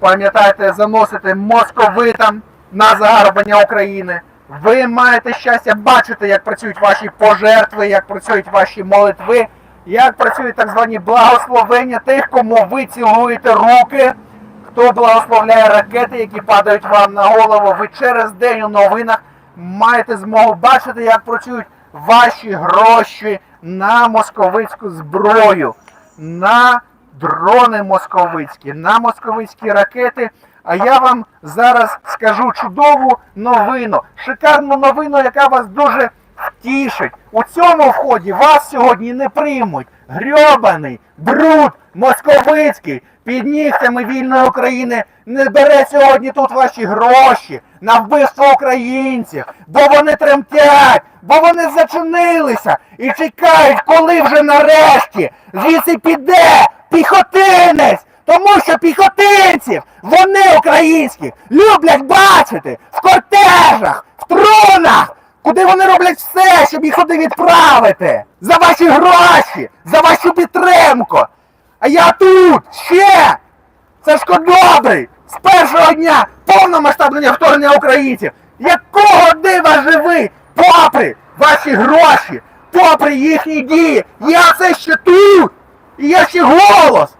пам'ятайте, заносити московитам на загарбання України. Ви маєте щастя бачити, як працюють ваші пожертви, як працюють ваші молитви, як працюють так звані благословення тих, кому ви цілуєте руки, хто благословляє ракети, які падають вам на голову. Ви через день у новинах маєте змогу бачити, як працюють ваші гроші на московицьку зброю, на дрони московицькі, на московицькі ракети. А я вам зараз скажу чудову новину, шикарну новину, яка вас дуже втішить. У цьому вході вас сьогодні не приймуть. Грьобаний бруд московицький під нігтями вільної України не бере сьогодні тут ваші гроші на вбивство українців, бо вони тремтять, бо вони зачинилися і чекають, коли вже нарешті звідси піде піхотинець. Тому що піхотинців, вони українські, люблять бачити в кортежах, в трунах, куди вони роблять все, щоб їх туди відправити. За ваші гроші, за вашу підтримку. А я тут ще. Сашко добрий! З першого дня повномасштабного вторгнення українців! Якого дива живи? Попри ваші гроші, попри їхні дії, я все ще тут! І я ще голос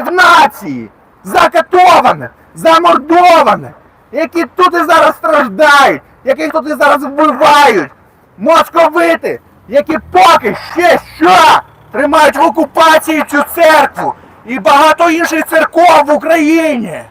квітів нації, закатованих, замордованих, які тут і зараз страждають, яких тут і зараз вбивають, московити, які поки ще що тримають в окупації цю церкву і багато інших церков в Україні.